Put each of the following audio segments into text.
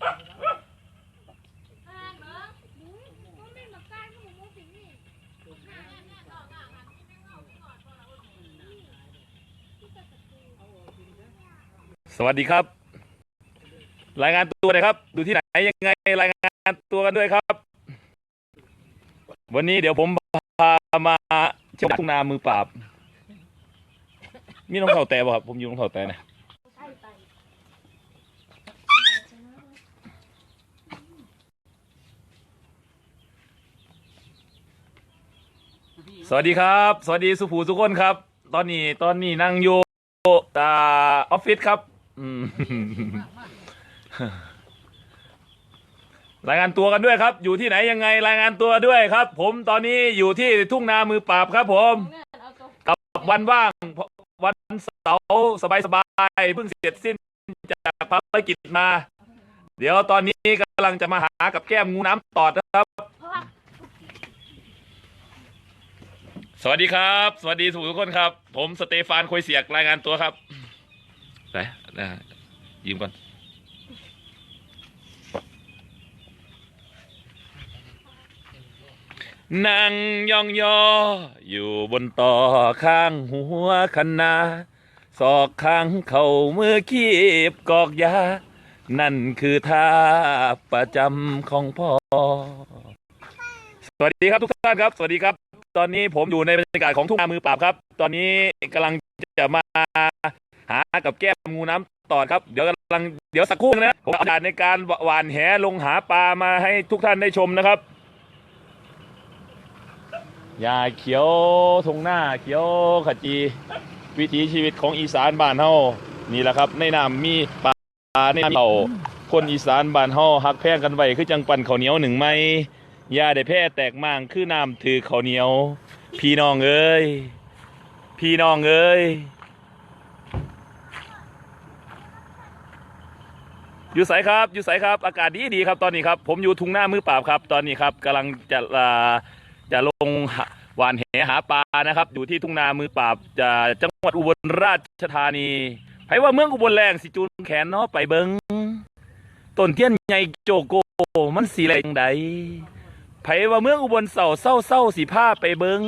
สวัสดีครับ รายงานตัวเลยครับ ดูที่ไหนยังไงรายงานตัวกันด้วยครับ วันนี้เดี๋ยวผมพามาเที่ยวทุ่งนามือปราบ มีรองเท้าแตะป่ครับผมอยู่รองเท้าแตะนะ สวัสดีครับ สวัสดีสุภูทุกคนครับ ตอนนี้ตอนนี้นั่งอยู่อ่าออฟฟิศครับอืมรายงานตัวกันด้วยครับ อยู่ที่ไหนยังไงรายงานตัวด้วยครับ ผมตอนนี้อยู่ที่ทุ่งนามือปราบครับ ผมกับวันว่างวันเสาร์สบายๆเพิ่งเสร็จสิ้นจากภารกิจมา เดี๋ยวตอนนี้กำลังจะมาหากับแก้มงูน้ำตอดนะครับ สวัสดีครับ สวัสดีทุกคนครับ ผมสเตฟานโคยเสียกรายงานตัวครับไปนะยืมก่อน นั่งยองยอ อยู่บนต่อข้างหัวคณะศอกข้างเข่ามือคีบกอกยา นั่นคือท่าประจำของพ่อ สวัสดีครับทุกท่านครับ สวัสดีครับ ตอนนี้ผมอยู่ในบรรยากาศของทุ่งนามือปราบครับ ตอนนี้กำลังจะมาหากับแก้มงูน้ำตอดครับ เดี๋ยวกำลังเดี๋ยวสักครู่นะผมอาโอกาในการหวานแหลงหาปลามาให้ทุกท่านได้ชมนะครับยาเขียวทงหน้าเขียวขจี วิถีชีวิตของอีสานบ้านเฮานี่แหละครับในน้ำมีปลาในน้ำเต่าคนอีสานบ้านเฮาหักแพงกันไว้คือจังปันข้าวเหนียวหนึ่งไหม ยาได้แพร่แตกม่างคือน้ำถือข้าวเหนียว พี่น้องเอ้ย พี่น้องเอ้ยอยู่ใสครับอยู่ใสครับ อากาศดีดีครับตอนนี้ครับ ผมอยู่ทุ่งหน้ามือปราบครับ ตอนนี้ครับกำลังจะจะลงหวานแหหาปลานะครับ อยู่ที่ทุ่งนามือปราบจะจังหวัดอุบลราชธานีไผว่าเมืองอุบลแรงสิจูนแขนเนาะไปเบิงต้นเทียนใหญ่โจโกมันสีแรงใดไผว่าเมืองอุบลเศร้าเศร้าเศร้าสีผ้าไปเบิง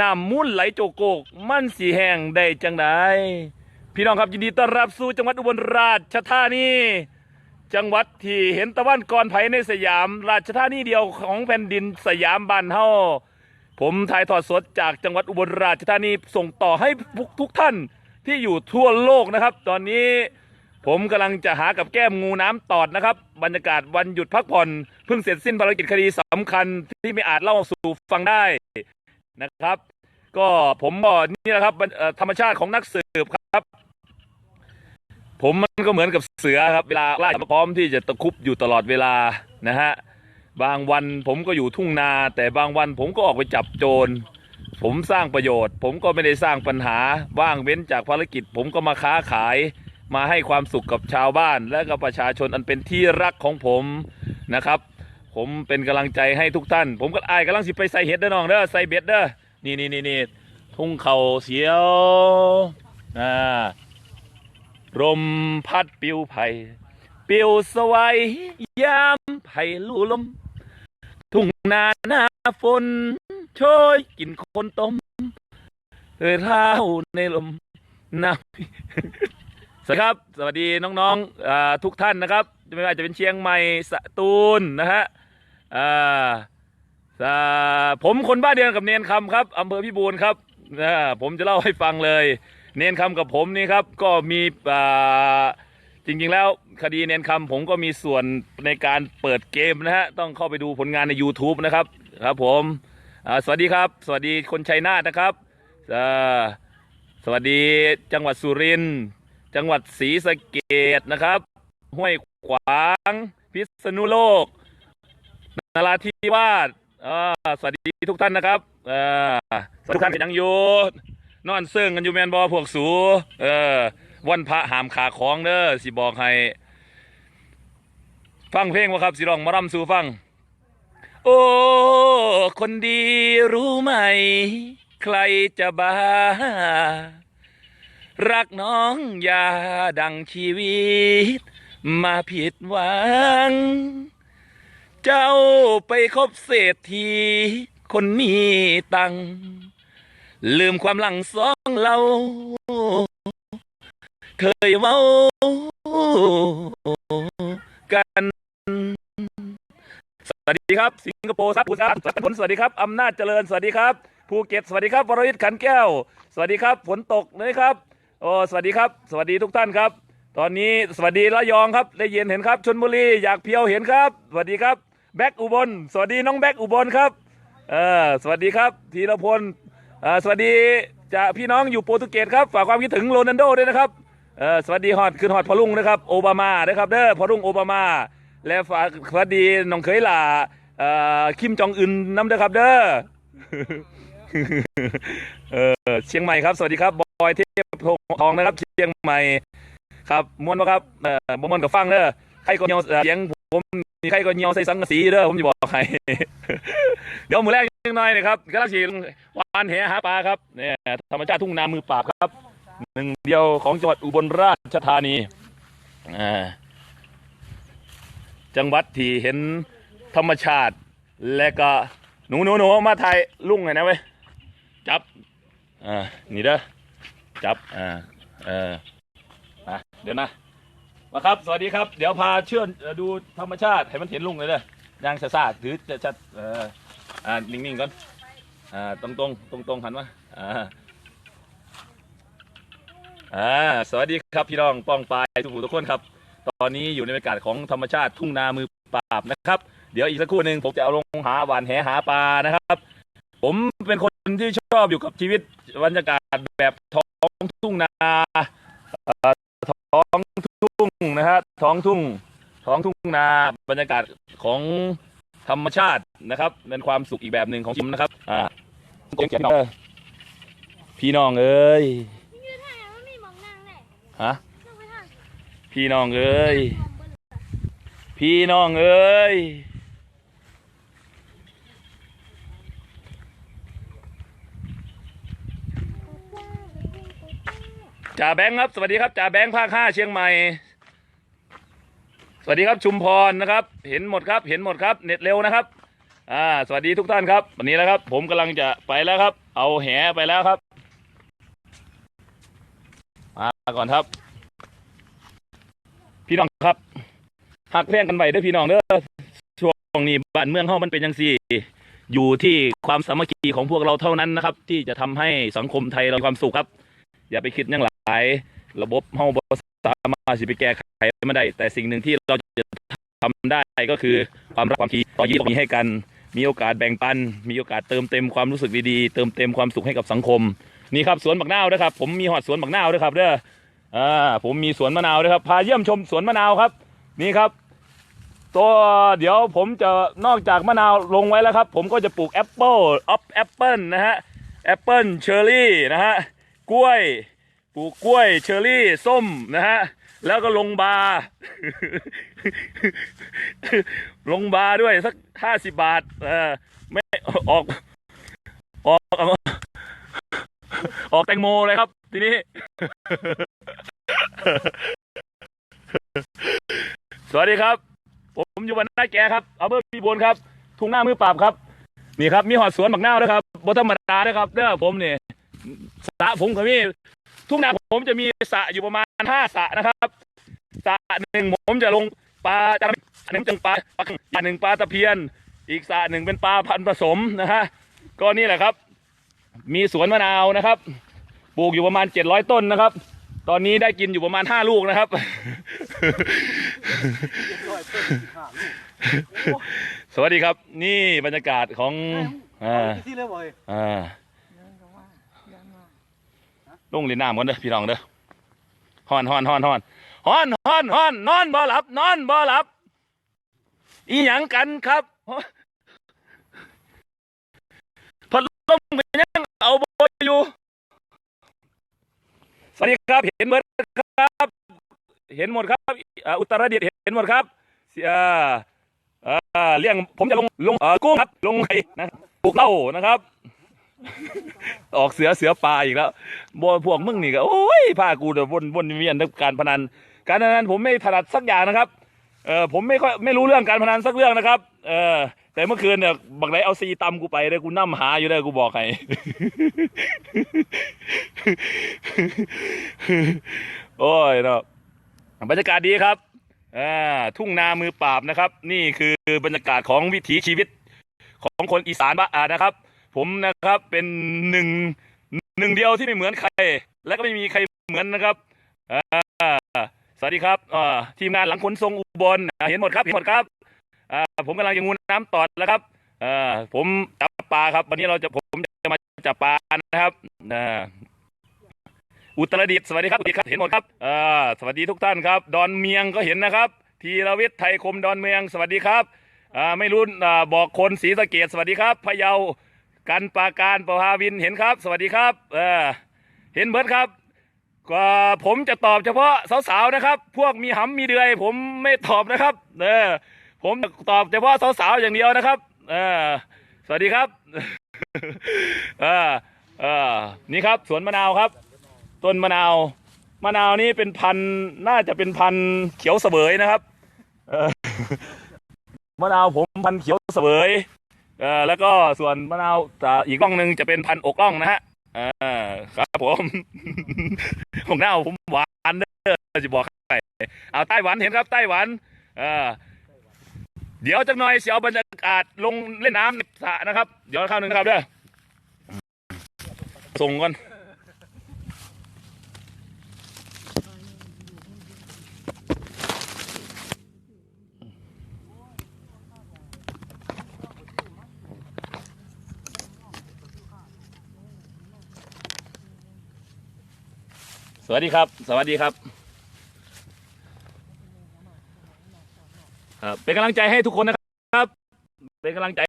น้ำมุ่นไหลโจโกก มันสีแห้งได้จังไดพี่น้องครับยินดีต้อนรับสู่จังหวัดอุบลราชธานีจังหวัดที่เห็นตะวันก่อนไผในสยาม ราชธานีเดียวของแผ่นดินสยามบ้านเฮาผมถ่ายทอดสดจากจังหวัดอุบลราชธานีส่งต่อให้ทุกทุกท่านที่อยู่ทั่วโลกนะครับ ตอนนี้ผมกำลังจะหากับแก้มงูน้ำตอดนะครับ บรรยากาศวันหยุดพักผ่อน เพิ่งเสร็จสิ้นภารกิจคดีสำคัญที่ไม่อาจเล่าสู่ฟังได้นะครับ ก็ผมก็นี่แหละครับธรรมชาติของนักสืบครับ ผมมันก็เหมือนกับเสือครับเวลาไล่าพร้อมที่จะตะคุบอยู่ตลอดเวลานะฮะบางวันผมก็อยู่ทุ่งนา แต่บางวันผมก็ออกไปจับโจรผมสร้างประโยชน์ ผมก็ไม่ได้สร้างปัญหาว่างเว้นจากภารกิจ ผมก็มาค้าขายมาให้ความสุขกับชาวบ้านและกับประชาชนอันเป็นที่รักของผมนะครับ ผมเป็นกำลังใจให้ทุกท่าน ผมก็อายกำลังสิไปใส่เห็ดเด้อน้องเด้อใส่เบ็ดเด้อนี่นี่นี่นี่ทุ่งเขาเสียวอ่ารมพัดปิวไผ่ปิวสวัยยามไผ่ลู่ลม ทุ่งนาหน้าฝนโชยกินคนต้มเธอเท้าในลมนาวสวัสดีครับ สวัสดีน้องๆทุกท่านนะครับ ไม่ว่าจะเป็นเชียงใหม่สตูลนะฮะ อ่าผมคนบ้านเดียวกับเนนคำครับอำเภอพิบูลครับผมจะเล่าให้ฟังเลย เนนคำกับผมนี่ครับก็มีอ่าจริงๆแล้วคดีเนนคำผมก็มีส่วนในการเปิดเกมนะฮะต้องเข้าไปดูผลงานใน YouTube นะครับครับผมสวัสดีครับ สวัสดีคนชัยนาทนะครับสวัสดีจังหวัดสุรินทร์จังหวัดศรีสะเกดนะครับ ห้วยขวาง พิษณุโลก นราธิวาสอ่าสวัสดีทุกท่านนะครับอ่าสวัสดีทุกท่านที่ยังอยู่นอนเสื่องกันอยู่แมนบอพวกสูเออวันพระหามขาของเด้อสิบอกให้ ฟังเพลงวะครับสิร้องมารำสู่ฟัง โอ้ คนดีรู้ไหม ใครจะบ้า รักน้องอย่าดังชีวิต มาผิดหวัง เจ้าไปคบเศรษฐีคนมีตัง ลืมความหลังสองเรา เคยเว้ากัน สวัสดีครับ สิงคโปร์ครับอุตสาหกรรมผลสวัสดีครับอำนาจเจริญสวัสดีครับ ภูเก็ตสวัสดีครับวรวิทย์ขันแก้ว สวัสดีครับฝนตกนะครับโอ้สวัสดีครับ สวัสดีทุกท่านครับ ตอนนี้สวัสดีระยองครับ ได้เย็นเห็นครับชนบุรีอยากเพียวเห็นครับ สวัสดีครับ แบ็กอุบล สวัสดีน้องแบ็กอุบลครับเออสวัสดีครับธีรพลเออสวัสดีจากพี่น้องอยู่โปรตุเกสครับฝากความคิดถึงโรนัลโดด้วยนะครับเออสวัสดีฮอดขึ้นฮอดพอลุงนะครับโอบามานะครับเด้อพอลุงโอบามา และฝากสวัสดีน้องเคยหล่าเอ่อคิมจองอึนน้ำเด้อครับเด้อเออเชียงใหม่ครับ สวัสดีครับบอยเทพทองนะครับ เชียงใหม่ครับมวนบ่ครับเออบ่มวนกับฟังเด้อใครก็เหี่ยวเสียง ผมมีใครก็เหี่ยวใส่สังกะสีเด้อผมจะบอกใครเดี๋ยวมือแรกนิดหน่อยนะครับกำลังสีวานแหหาปลาครับเนี่ยธรรมชาติทุ่งนามือปราบครับหนึ่งเดียวของจังหวัดอุบลราชธานีจังหวัดที่เห็นธรรมชาติ และก็หนูหนูหนูมาถ่ายลุงหน่อยนะเว้ยจับอ่านี่เด้อจับอ่าเออเดี๋ยวนะ มาครับ สวัสดีครับ เดี๋ยวพาเชื่อนเอ่อดูธรรมชาติให้มันเห็นลุงเลยเด้อย่างซาซาถือจะชัดเอออ่านิ่งๆก่อนอ่าตรงตรงตรงตรงๆหันมาอ่าอ่าสวัสดีครับพี่น้องป้องปลายทุกผู้ทุกคนครับ ตอนนี้อยู่ในบรรยากาศของธรรมชาติทุ่งนามือปราบนะครับ เดี๋ยวอีกสักครู่หนึ่งผมจะเอาลงหาหวานแหหาปลานะครับ ผมเป็นคนที่ชอบอยู่กับชีวิตบรรยากาศแบบท้องทุ่งนาเอ่อท้อง ทุ่งนะฮะท้องทุ่งท้องทุ่งนาบรรยากาศของธรรมชาตินะครับเป็นความสุขอีกแบบหนึ่งของชิมนะครับอ่าพี่น้องเอ้ยยืนให้องนั่งเลยฮะพี่น้องเอ้ยพี่น้องเอ้ย จ่าแบงค์ครับ สวัสดีครับจ่าแบงค์ภาคห้าเชียงใหม่ สวัสดีครับชุมพรนะครับ เห็นหมดครับ เห็นหมดครับ เน็ตเร็วนะครับ อ่า สวัสดีทุกท่านครับ วันนี้แล้วครับ ผมกำลังจะไปแล้วครับ เอาแหไปแล้วครับ มาก่อนครับ พี่น้องครับหักแพงกันไว้เด้อพี่น้องเด้อช่วงนี้บ้านเมืองเฮามันเป็นจังซี่ อยู่ที่ความสามัคคีของพวกเราเท่านั้นนะครับ ที่จะทำให้สังคมไทยเรามีความสุขครับ อย่าไปคิดยังหลายระบบเฮาบ่สามารถสิไปแก้ไขไมันได้ แต่สิ่งหนึ่งที่เราจะทำได้ก็คือความรักความทีต่อยีต่มีให้กัน มีโอกาสแบ่งปัน มีโอกาสเติมเต็มความรู้สึกดีๆ เติมเต็มความสุขให้กับสังคม นี่ครับสวนบักนาวนะครับ ผมมีหอดสวนบักนาวด้วยครับเด้ออ่าผมมีสวนมะนาวด้วยครับ พาเยี่ยมชมสวนมะนาวครับ นี่ครับ ตัวเดี๋ยวผมจะนอกจากมะนาวลงไว้แล้วครับ ผมก็จะปลูกแอปเปิลออฟแอปเปิลนะฮะแอปเปิลเชอร์รี่นะฮะกล้วย ปลูกกล้วยเชอร์รี่ส้มนะฮะแล้วก็ลงบา ลงบาด้วยสักห้าสิบบาทเออไม่ออก ออก ออกแตงโมเลยครับ ทีนี้ สวัสดีครับ ผมอยู่บ้านนาแกครับเอำเภอพีบนครับ ทุ่งหน้ามือปราบครับ นี่ครับ มีหอดสวนบักนาวด้วยครับบธรรมดาด้วยครับเด้อผมเนี่ยสระผมกับมี ทุ่งนาผมจะมีสระอยู่ประมาณห้าสระนะครับสระหนึ่งผมจะลงปลาจระอันหนึ่งจังปลาปลาอันหนึ่งปลาตะเพียน อีกสระหนึ่งเป็นปลาพันธุ์ผสมนะฮะก็นี่แหละครับ มีสวนมะนาวนะครับ ปลูกอยู่ประมาณเจ็ดร้อยต้นนะครับ ตอนนี้ได้กินอยู่ประมาณห้าลูกนะครับสวัสดีครับ นี่บรรยากาศของอ่าที่เลยบ่อยอ่าลงเล่นน้ำกันเด้อพี่น้องเด้อฮอนฮอนฮอนฮอนฮอนฮอนฮอนนอนบ่หลับ นอนบ่หลับ อีหยังกันครับพัดลมเป็นยังเอาบ่อยู่สวัสดีครับเห็นหมดครับ เห็นหมดครับอุตรดิตถ์เห็นหมดครับเอ่อเอ่อเลี้ยงผมจะลงลงเอ่อกุ้งครับลงไห้นะปลูกเหล้านะครับ ออกเสือเสือปลาอีกแล้วบพวกมึงนี่ก็โอ้ยพากูเดี๋ยววนวนเวียนกับการพนัน การพนันผมไม่ถนัดสักอย่างนะครับ เออผมไม่ค่อยไม่รู้เรื่องการพนันสักเรื่องนะครับ เออแต่เมื่อคืนเนี่ยบักไหนเอาซีตำกูไปเลยกูนั่มหาอยู่เลยกูบอกให้โอ้ยเนาะบรรยากาศดีครับอ่าทุ่งนามือปราบนะครับ นี่คือบรรยากาศของวิถีชีวิตของคนอีสานบ้านอ่านะครับ ผมนะครับเป็นหนึ่งหนึ่งเดียวที่ไม่เหมือนใคร และก็ไม่มีใครเหมือนนะครับสวัสดีครับทีมงานหลังขนทรงอุบลเห็นหมดครับเห็นหมดครับผมกำลังจะงูน้ำตอดแล้วครับผมจับปลาครับวันนี้เราจะผมจะมาจับปลานะครับอุตรดิตถ์สวัสดีครับดิตถ์ครับเห็นหมดครับสวัสดีทุกท่านครับ ดอนเมียงก็เห็นนะครับทีรวิทย์ไทยคมดอนเมืองสวัสดีครับไม่รู้อ่าบอกคนศรีสะเกดสวัสดีครับพะเยา กันปาการประภาวินเห็นครับ สวัสดีครับเออเห็นเบิร์ดครับก็ผมจะตอบเฉพาะสาวๆนะครับ พวกมีหำมีเดือย ผมไม่ตอบนะครับเออผมตอบเฉพาะสาวๆอย่างเดียวนะครับเออสวัสดีครับเออเออนี่ครับสวนมะนาวครับ ต้นมะนาวมะนาวนี่เป็นพันน่าจะเป็นพันเขียวเสวยนะครับมะนาวผมพันเขียวเสวย ออแล้วก็ส่วนมะนาวอีกกล้องหนึ่งจะเป็นพันอกล่องนะฮะครับผมของหน้าผมหวานเด้อจะบอกให้เอาไต้หวันเห็นครับไต้หวันเออเดี๋ยวจักหน่อยเสียวบรรยากาศลงเล่นน้ำในสระนะครับ เดี๋ยวข้าวหนึ่งครับเด้อส่งก่อน วัสดีครับ สวัสดีครับ ครับ เป็นกำลังใจให้ทุกคนนะครับ เป็นกำลังใจ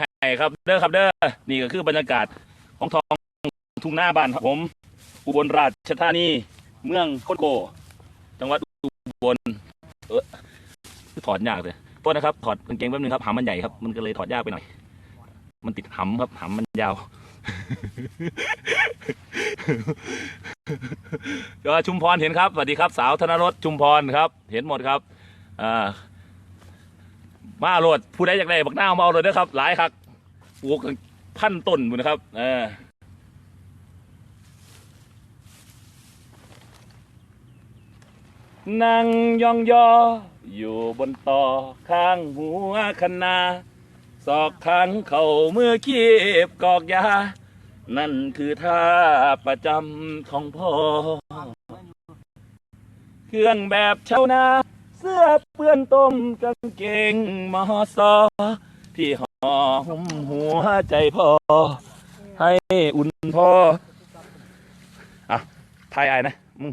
ให้ครับ เด้อครับเด้อ นี่ก็คือบรรยากาศของท้องทุ่งหน้าบ้านครับผม อุบลราชธานี เมืองโคตโก จังหวัดอุบล เออถอดยากเลยโทษนะครับ ถอดกางเกงแป๊บนึงครับหำมันใหญ่ครับ มันก็เลยถอดยากไปหน่อย มันติดหำครับ หำมันยาว ก็ชุมพรเห็นครับสวัสดีครับ สาวธนรสชุมพรครับ เห็นหมดครับอ่ามาโหลดผู้ใดอยากได้บักหน้ามาเอาเลยนะครับ หลายครับปลูกพันต้นหมดนะครับเออนั่งยองยออยู่บนต่อข้างหัวคณาศอกขันเข่าเมื่อคีบกอกยา นั่นคือท่าประจำของพ่อ เครื่องแบบชาวนา เสื้อเปื้อนต้มกางเกงมอซอที่ห่อหุ้มหัวใจพ่อ ให้อุ่นพ่อ อะทายไอ้นะ มึง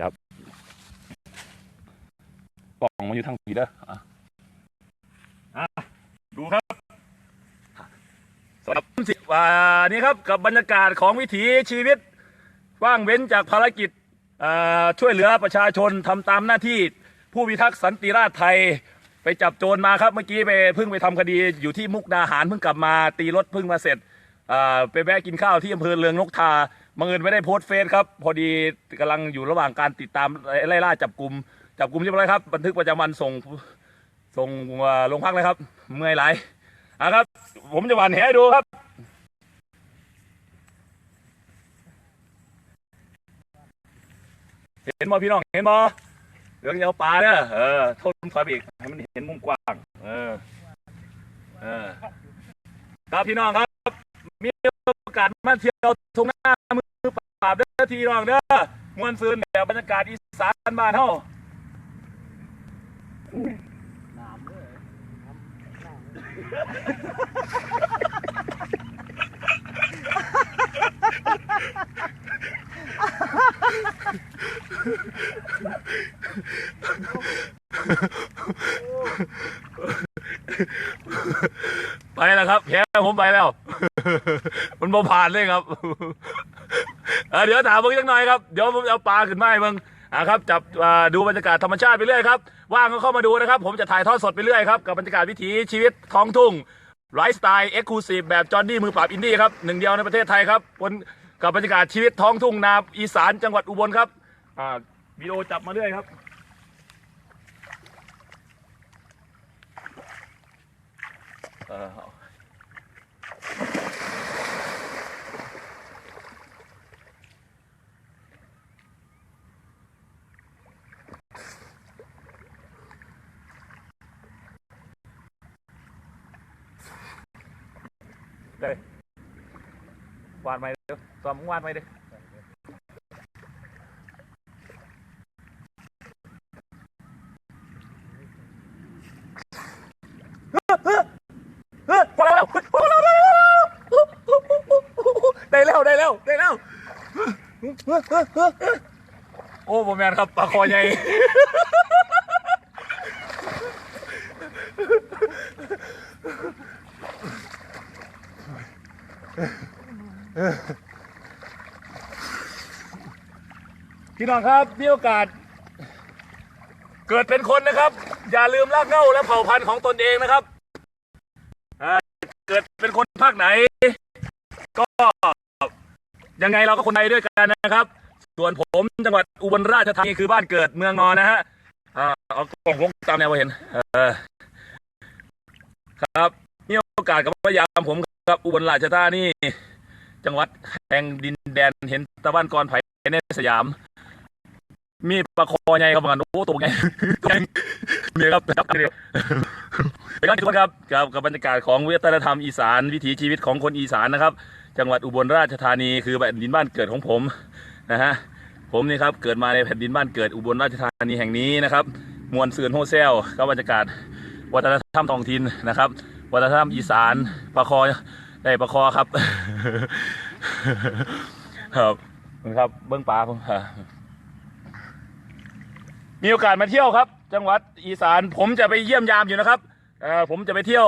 จับปล่องมาอยู่ทางผีเด้ออะอะดูครับ สำหรับสิวันนี้ครับกับบรรยากาศของวิถีชีวิตว่างเว้นจากภารกิจช่วยเหลือประชาชนทำตามหน้าที่ผู้พิทักษ์สันติราษฎร์ไทยไปจับโจรมาครับเมื่อกี้ไปเพิ่งไปทำคดีอยู่ที่มุกดาหารเพิ่งกลับมาตีรถเพิ่งมาเสร็จไปแวะกินข้าวที่อำเภอเลืองนกทาบังเอิญไม่ได้โพสต์เฟซครับ พอดีกำลังอยู่ระหว่างการติดตามไล่ล่าจับกลุ่มจับกลุ่มเรียบร้อยครับ บันทึกประจำวันส่งส่งโรงพักเลยครับ เมื่อยหลาย อะครับ ผมจะหวานแหให้ดูครับเห็นบ่พี่น้องเห็นบ่เรื่องยาปลาเด้อเออโทษถอยไปอีกให้มันเห็นมุมกว้างเออเออครับพี่น้องครับ มีโอกาสมาเที่ยวทงหน้ามือปราบเด้อพี่น้องเด้อมวนซืนแบบบรรยากาศอีสานบ้านเฮา ไปแล้วครับแพ้ผมไปแล้ว มันบ่ผ่านเลยครับเเดี๋ยวถามเพิ่งจักหน่อยครับ เดี๋ยวผมเอาปลาขึ้นมาให้เพิ่ง อ่าครับจับดูบรรยากาศธรรมชาติไปเรื่อยครับว่างก็เข้ามาดูนะครับ ผมจะถ่ายทอดสดไปเรื่อยครับกับบรรยากาศวิถีชีวิตท้องทุ่งไลฟ์สไตล์เอ็กซ์คลูซีฟแบบจอห์นนี่มือปราบอินดี้ครับหนึ่งเดียวในประเทศไทยครับบนกับบรรยากาศชีวิตท้องทุ่งนาอีสานจังหวัดอุบลครับอ่าวิดีโอจับมาเรื่อยครับเออ เอาได้วาดไหมเดี๋ยวซ้อมมึงวาดไหมเดี๋ยวได้แล้วได้แล้วได้แล้วโอ้โหแมนครับปลาคอใหญ่ พี่น้องครับมีโอกาส เกิดเป็นคนนะครับ อย่าลืมรากเหง้าและเผ่าพันธุ์ของตนเองนะครับเกิดเป็นคนภาคไหน ก็ยังไงเราก็คนไทยด้วยกันนะครับ ส่วนผมจังหวัดอุบลราชธานีคือบ้านเกิดเมืองนอนนะฮะอ่าเอากล่องลงตามแนวมาเห็นเออครับมีโอกาสกับพยายามผมครับอุบลราชธานีจังหวัดแห่งดินแดนเห็นตะวันกรไผ่ในสยาม มีปลาคอใหญ่ครับเหมือนกันโอ้ตัวใหญ่ตัวใหญ่เนี่ยครับจับกันเลยเป็นการทุกคนครับกับกับบรรยากาศของวัฒนธรรมอีสานวิถีชีวิตของคนอีสานนะครับ จังหวัดอุบลราชธานีคือแผ่นดินบ้านเกิดของผมนะฮะผมนี่ครับเกิดมาในแผ่นดินบ้านเกิดอุบลราชธานีแห่งนี้นะครับมวลเซืนโฮเซลกับบรรยากาศวัฒนธรรมท้องถิ่นนะครับ วัฒนธรรมอีสานปลาคอได้ปลาคอครับ ครับครับเบื้องปลาผมครับ มีโอกาสมาเที่ยวครับ จังหวัดอีสานผมจะไปเยี่ยมยามอยู่นะครับเออผมจะไปเที่ยว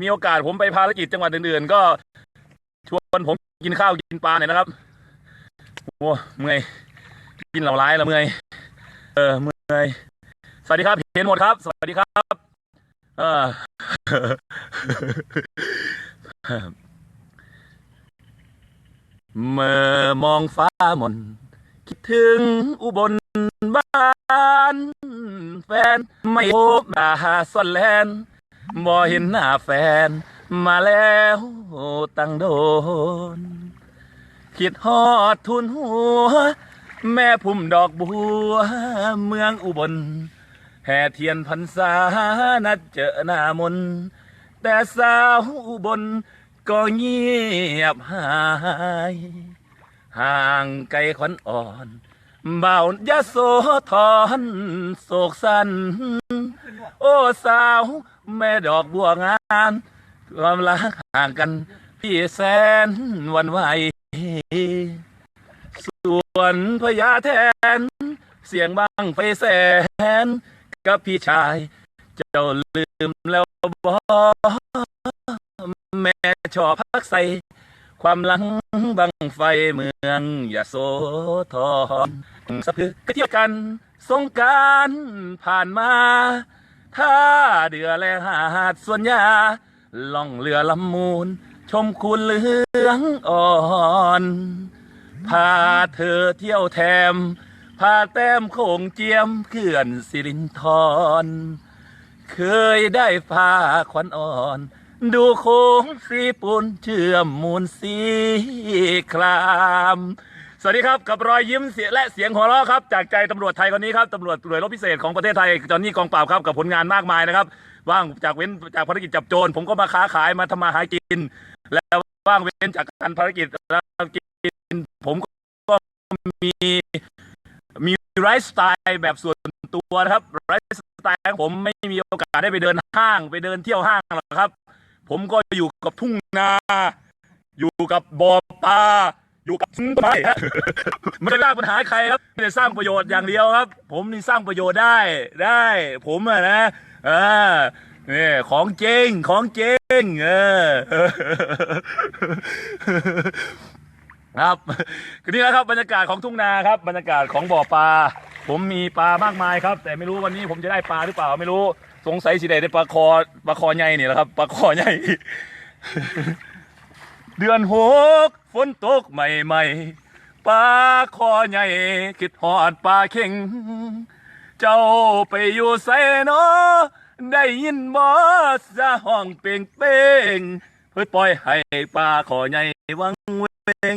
มีโอกาสผมไปภารกิจจังหวัดอื่นๆ ก็ชวนผมกินข้าวกินปลาหน่อยนะครับโอ้เมื่อยกินเหล่าร้ายแล้วเมื่อยเออเมื่อยสวัสดีครับเห็นหมดครับ สวัสดีครับเออเมื่อมองฟ้ามน คิดถึงอุบล บ้านแฟนไม่พบหน้าซ่อนแลนบ่เห็นหน้าแฟน มาแล้วตั้งโดน คิดฮอดทุนหัว แม่พุ่มดอกบัว เมืองอุบล แห่เทียนพรรษานัดเจอหน้ามน แต่สาวอุบลก็เงียบหาย ห่างไกลขวัญอ่อน เบายะโสธรโศกสัน โอ้สาว แม่ดอกบัวงามความรักห่างกัน พี่แสนวันไหว ส่วนพญาแทน เสียงบังไฟแสน กับพี่ชาย เจ้าลืมแล้วบอแม่ชอบพักใส่ ความหลังบังไฟเมืองยะโสธรสะพึกไปเที่ยวกัน สงการผ่านมา ถ้าเดือและหาดส่วนยาล่องเรือลำมูล ชมคุณเหลืองอ่อนพาเธอเที่ยวแถมพาแต้มโขงเจียมเขื่อนสิรินทรเคยได้พาขวัญอ่อน ดูโค้งสีปูนเชื่อมมูลสีคราม สวัสดีครับกับรอยยิ้มเสียและเสียงหัวเราะครับ จากใจตำรวจไทยคนนี้ครับตำรวจหน่วยรบพิเศษของประเทศไทยจอนนี่กองปราบครับกับผลงานมากมายนะครับ ว่างจากเว้นจากภารกิจจับโจรผมก็มาค้าขายมาทำมาหากิน แล้วว่างเว้นจากการภารกิจแล้วกินผมก็มีมีไลฟ์สไตล์แบบส่วนตัวนะครับไลฟ์สไตล์ของผมไม่มีโอกาสได้ไปเดินห้างไปเดินเที่ยวห้างหรอกครับ ผมก็อยู่กับทุ่งนา อยู่กับบ่อปลาอยู่กับต้นไม้ฮะไม่ได้สร้างปัญหาใครครับไม่ได้สร้างประโยชน์อย่างเดียวครับ ผมนี่สร้างประโยชน์ได้ได้ ผมอะนะเออนี่ของจริงของจริงเออครับนี่แหละครับบรรยากาศของทุ่งนาครับ บรรยากาศของบ่อปลาผมมีปลามากมายครับ แต่ไม่รู้วันนี้ผมจะได้ปลาหรือเปล่าไม่รู้ สงสัยสิได้ได้ปลาคอปลาคอใหญ่นี่แหละครับปลาคอใหญ่ เดือนหกฝนตกใหม่ใหม่ปลาคอใหญ่คิดหอดปลาเข่ง เจ้าไปอยู่ไสเนาะได้ยินบ่สะห้องเป่งเป่งเพื่อปล่อยให้ปลาคอใหญ่วังเวง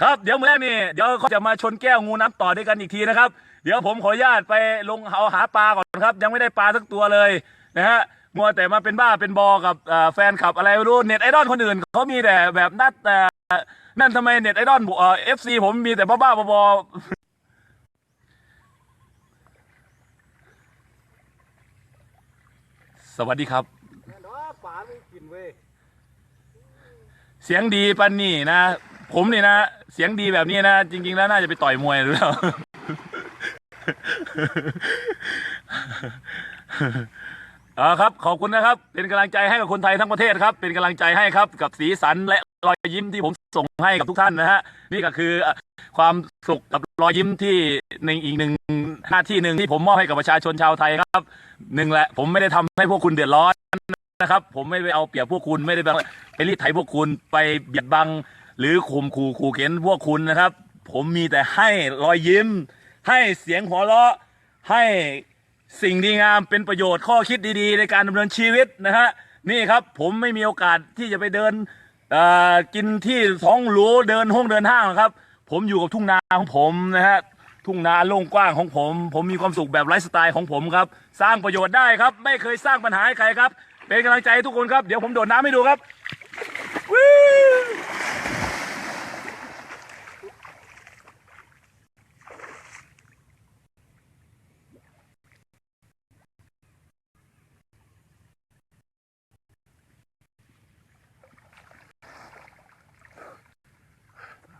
ครับเดี๋ยวมื้อนี่เดี๋ยวเขาจะมาชนแก้วงูน้ำต่อด้วยกันอีกทีนะครับ เดี๋ยวผมขออนุญาตไปลงเอาหาปลาก่อนครับ ยังไม่ได้ปลาสักตัวเลยนะฮะมัวแต่มาเป็นบ้าเป็นบอกับเอ่อแฟนคลับอะไรไม่รู้เน็ตไอดอลคนอื่นเขามีแต่แบบนัดแต่นั่นทำไมเน็ตไอดอลเอ่อฟซีผมมีแต่บ้าๆบอๆสวัสดีครับแน่นอนป่าไม่กินเว้ยเสียงดีปันนี่นะ ผมนี่นะ เสียงดีแบบนี้นะ จริง ๆ แล้วน่าจะไปต่อยมวยหรือเปล่า เอาครับ ขอบคุณนะครับ เป็นกำลังใจให้กับคนไทยทั้งประเทศครับ เป็นกำลังใจให้ครับ กับสีสันและรอยยิ้มที่ผมส่งให้กับทุกท่านนะฮะ นี่ก็คือความสุขกับรอยยิ้มที่ในอีกหนึ่งหน้าที่หนึ่งที่ผมมอบให้กับประชาชนชาวไทยครับหนึ่งแหละผมไม่ได้ทำให้พวกคุณเดือดร้อนนะครับ ผมไม่ไปเอาเปรียบพวกคุณไม่ได้ไปไปรีดไถพวกคุณไปเบียดบัง หรือข่มขู่ขู่เข็นพวกคุณนะครับ ผมมีแต่ให้รอยยิ้ม ให้เสียงหัวเราะให้สิ่งดีงามเป็นประโยชน์ข้อคิดดีๆ ในการดำเนินชีวิตนะฮะนี่ครับผมไม่มีโอกาสที่จะไปเดินเอ่อกินที่ท้องหรูเดินห้องเดินห้างหรอกครับ ผมอยู่กับทุ่งนาของผมนะฮะทุ่งนาโล่งกว้างของผม ผมมีความสุขแบบไลฟ์สไตล์ของผมครับ สร้างประโยชน์ได้ครับ ไม่เคยสร้างปัญหาให้ใครครับ เป็นกำลังใจให้ทุกคนครับ เดี๋ยวผมโดดน้ำให้ดูครับวิว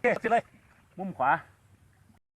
โอเคสิเลย มุมขวา